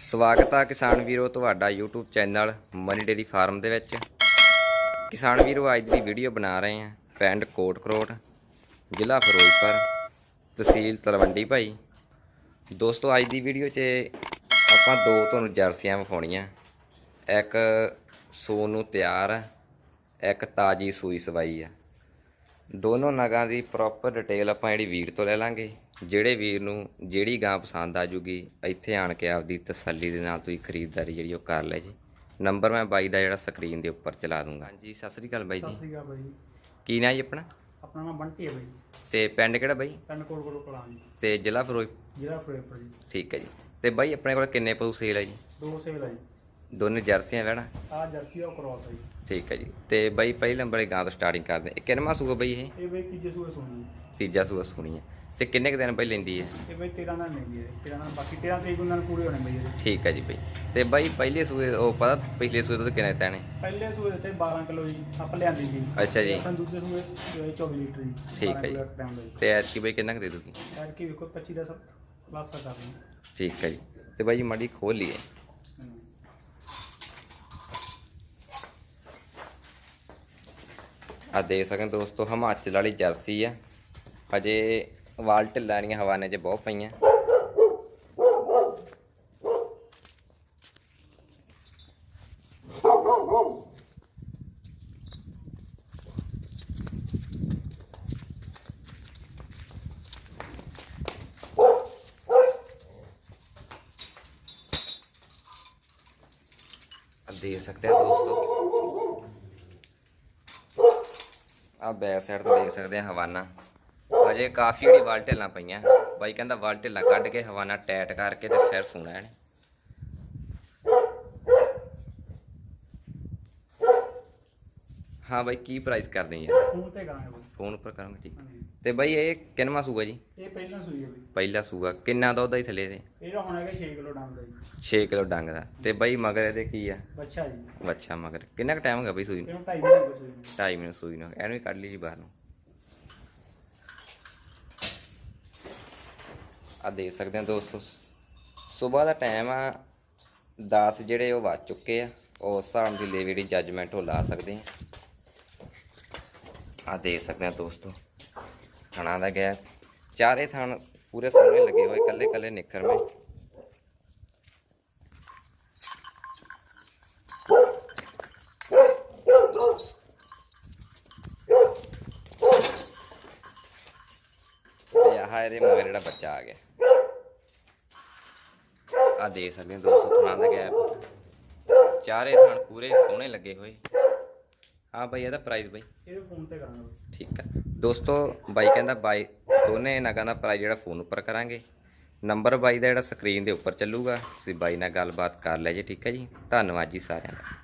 ਸਵਾਗਤ ਆ ਕਿਸਾਨ ਵੀਰੋ ਤੁਹਾਡਾ YouTube channel Mani dairy farm ਦੇ ਵਿੱਚ। ਕਿਸਾਨ ਵੀਰੋ, ਅੱਜ ਦੀ ਵੀਡੀਓ ਬਣਾ ਰਹੇ ਹਾਂ ਪਿੰਡ ਕੋਟਕਰੋਟ ਜ਼ਿਲ੍ਹਾ ਫਿਰੋਜ਼ਪੁਰ, ਤਹਿਸੀਲ ਤਲਵੰਡੀ ਭਾਈ। ਦੋਸਤੋ, ਅੱਜ ਦੀ ਵੀਡੀਓ 'ਚ ਆਪਾਂ ਦੋ ਤੁਹਾਨੂੰ ਜਰਸੀਆਂ ਵਿਖਾਉਣੀਆਂ। ਇੱਕ ਸੂਣ ਨੂੰ ਤਿਆਰ ਆ, ਇੱਕ ਤਾਜੀ ਸੂਈ ਸਵਾਈ ਆ। ਦੋਨੋਂ ਨਗਾਂ ਦੀ ਪ੍ਰੋਪਰ ਡਿਟੇਲ ਆਪਾਂ ਜਿਹੜੀ ਵੀਰ ਤੋਂ ਲੈ ਲਾਂਗੇ। ਜਿਹੜੇ ਵੀਰ ਨੂੰ ਜਿਹੜੀ ਗਾਂ ਪਸੰਦ ਆ ਜੂਗੀ ਇੱਥੇ ਆਣ ਕੇ ਆਪਦੀ ਤਸੱਲੀ ਦੇ ਨਾਲ ਤੁਸੀਂ ਖਰੀਦਦਾਰੀ ਜਿਹੜੀ ਉਹ ਕਰ ਲੈ ਜੀ। ਨੰਬਰ ਮੈਂ ਬਾਈ ਦਾ ਜਿਹੜਾ ਸਕਰੀਨ ਦੇ ਉੱਪਰ ਚਲਾ ਦੂੰਗਾ। ਹਾਂਜੀ ਸਤਿ ਸ੍ਰੀ ਅਕਾਲ ਬਾਈ ਸਤਿ ਜੀ ਸ੍ਰੀ ਅਕਾਲ ਬਾਈ। ਕੀ ਨਾਂ ਜੀ ਆਪਣਾ? ਆਪਣਾ ਨਾਮ ਬੰਟੀ ਹੈ ਬਾਈ। ਤੇ ਪਿੰਡ ਕਿਹੜਾ ਬਾਈ? ਪਿੰਡ ਕੋਲ ਕੋਲ ਕਲਾਂ ਜੀ। ਤੇ ਜ਼ਿਲ੍ਹਾ ਫਿਰੋਜ਼ ਜ਼ਿਲ੍ਹਾ ਫਿਰੋਜ਼ਪੁਰ ਜੀ। ਠੀਕ ਹੈ ਜੀ। ਤੇ ਬਾਈ ਆਪਣੇ ਕੋਲ ਕਿੰਨੇ ਪਸ਼ੂ ਸੇਲ ਹੈ ਜੀ? ਦੋ ਸੇਲ ਆ ਜੀ। ਦੋਨੇ ਜਰਸੀਆਂ ਵੈਣਾ ਆ ਜਰਸੀ ਉਹ ਕ੍ਰੋਸ ਹੈ ਜੀ। ਠੀਕ ਹੈ ਜੀ। ਤੇ ਬਾਈ ਪਹਿਲੇ ਨੰਬਰ ਗਾਂ ਤੋਂ ਸਟਾਰਟਿੰਗ ਕਰਦੇ। ਹਾਂ। ਕਿੰਨਵਾਂ ਸੂਗਾ ਬਾਈ ਇਹ? ਇਹ ਬਾਈ ਤੀਜੇ ਸੂਏ ਸੁਣੀ ਤੀਜਾ ਸੂਆ ਸੁਣੀ ਹੈ। ਤੇ ਕਿੰਨੇ ਕੁ ਦਿਨ ਬਾਈ ਲੈਂਦੀ ਹੈ? ਇਹ ਬਾਈ 13 ਨਾਲ ਨਹੀਂ ਹੈ 13 ਨਾਲ ਬਾਕੀ 13 ਤਰੀਕ ਨੂੰ ਨਾਲ ਪੂਰੇ ਹੋਣੇ ਬਾਈ ਇਹਦੇ। ਠੀਕ ਹੈ ਜੀ ਬਾਈ। ਤੇ ਬਾਈ ਪਹਿਲੇ ਸੂਏ ਉਹ ਪਤਾ ਪਿਛਲੇ ਸੂਏ ਤੋਂ ਕਿੰਨੇ ਤੈਨੇ ਪਹਿਲੇ ਸੂਏ ਦਿੱਤੇ 12 ਕਿਲੋ ਜੀ ਆਪ ਲਿਆਂਦੀ ਜੀ ਅੱਛਾ ਜੀ। ਆਪਣੇ ਦੂਜੇ ਸੂਏ ਇਹ 24 ਲੀਟਰ ਜੀ ਠੀਕ ਹੈ ਜੀ। ਟਾਈਮ ਦਾ ਜੀ। ਤੇ ਐਤਕੀ ਬਾਈ ਕਿੰਨਾ ਕੁ ਦੇ ਦੂਗੀ ਐਡ ਕੀ ਵੇਖੋ 25 ਦਾ ਪਲੱਸ ਕਰ ਦਿੰਦੇ ਠੀਕ ਹੈ ਜੀ। ਤੇ ਬਾਈ ਮਾੜੀ ਖੋਲ ਲਈਏ। ਆ ਦੇਖ ਸਕਦੇ ਹੋ ਦੋਸਤੋ ਹਿਮਾਚਲ ਵਾਲੀ ਜਰਸੀ ਆ। ਹਜੇ ਵਾਲ ਢਿੱਲਾਂੀਆਂ ਹਵਾਨੇ 'ਚ ਬਹੁਤ ਪਈਆਂ। ਆ ਦੇਖ ਸਕਦੇ ਆ ਦੋਸਤੋ। ਆ ਬੈਕ ਸਾਈਡ ਤੋਂ ਦੇਖ ਸਕਦੇ ਆ ਹਵਾਨਾ। ਅਜੇ ਕਾਫੀ ਜਿਹੜੀ ਵਾਲ ਢਿੱਲਾਂ ਪਈਆਂ। ਬਾਈ ਕਹਿੰਦਾ ਵਾਲ ਢਿੱਲਾਂ ਕੱਢ ਕੇ ਹਵਾਨਾ ਟਾਈਟ ਕਰਕੇ ਤੇ ਫਿਰ ਸੋਣਾ ਇਹਨੇ। ਹਾਂ ਬਾਈ ਕੀ ਪ੍ਰਾਈਸ ਕਰਦੇ ਯਾਰ ਫੋਨ ਤੇ ਕਰਾਂਗੇ ਬਾਈ। ਫੋਨ ਉੱਪਰ ਕਰਾਂਗੇ ਠੀਕ। ਹਾਂਜੀ। ਤੇ ਬਾਈ ਇਹ ਕਿੰਨਵਾਂ ਸੂਗਾ ਜੀ? ਇਹ ਪਹਿਲਾਂ ਸੂਈ ਹੈ ਬਾਈ ਪਹਿਲਾ ਸੂਗਾ ਕਿੰਨਾ ਦੁੱਧ ਆਈ ਥੱਲੇ ਦੇ ਇਹਦਾ ਹੁਣ ਹੈਗਾ 6 ਕਿਲੋ ਡੰਗ ਦਾ ਜੀ। 6 ਕਿਲੋ ਡੰਗ ਦਾ। ਤੇ ਬਾਈ ਮਗਰ ਇਹਦੇ ਕੀ ਆ? ਬੱਚਾ ਜੀ। ਵੱਛਾ ਮਗਰ। ਕਿੰਨਾ ਕੁ ਟਾਈਮ ਹੋ ਗਿਆ ਬਾਈ ਸੂਈ ਨੂੰ? ਇਹਨੂੰ 2.5 ਮਹੀਨੇ ਹੋ ਗਏ ਸੂਈ ਨੂੰ। ਢਾਈ ਮਿੰਟ ਸੂਈ ਨੂੰ। ਇਹਨੂੰ ਵੀ ਕੱਢ ਲਈ ਜੀ ਬਾਹਰ ਨੂੰ। ਆ ਦੇਖ ਸਕਦੇ ਆ ਦੋਸਤੋ। ਸਵੇਰ ਦਾ ਟਾਈਮ ਆ 10 ਜਿਹੜੇ ਉਹ ਵੱਜ ਚੁੱਕੇ ਆ ਉਸ ਹਿਸਾਬ ਦੀ ਲੈ ਜਿਹੜੀ ਜੱਜਮੈਂਟ ਉਹ ਲਾ ਸਕਦੇ ਆ। ਆ ਦੇਖ ਸਕਦੇ ਆ ਦੋਸਤੋ, ਥਣਾ ਦਾ ਗਿਆ। ਚਾਰੇ ਥਣ ਪੂਰੇ ਸੋਹਣੇ ਲੱਗੇ ਹੋਏ ਕੱਲੇ ਕੱਲੇ ਨਿੱਖਰ ਮੇ ਤੇ ਆਹ ਇਹਦੇ ਮਗਰ ਜਿਹੜਾ ਬੱਚਾ ਆ ਗਿਆ। ਆ ਦੇਖ ਸਕਦੇ ਹੋ ਦੋਸਤੋ ਥਣਾ ਦਾ ਗੈਪ ਚਾਰੇ ਥਣ ਪੂਰੇ ਸੋਹਣੇ ਲੱਗੇ ਹੋਏ। ਹਾਂ ਬਾਈ ਇਹਦਾ ਪ੍ਰਾਈਸ ਬਾਈ। ਇਹ ਫੋਨ ਤੇ ਕਰਾਂਗੇ। ਠੀਕ ਆ। ਦੋਸਤੋ ਬਾਈ ਕਹਿੰਦਾ ਬਾਈ ਦੋਨੇ ਨਗਾਂ ਦਾ ਪ੍ਰਾਈਸ ਜਿਹੜਾ ਫੋਨ ਉੱਪਰ ਕਰਾਂਗੇ। ਨੰਬਰ ਬਾਈ ਦਾ ਜਿਹੜਾ ਸਕਰੀਨ ਦੇ ਉੱਪਰ ਚੱਲੂਗਾ। ਤੁਸੀਂ ਬਾਈ ਨਾਲ ਗੱਲਬਾਤ ਕਰ ਲਿਆ ਜੀ ਠੀਕ ਹੈ ਜੀ। ਧੰਨਵਾਦ ਜੀ ਸਾਰਿਆਂ ਦਾ।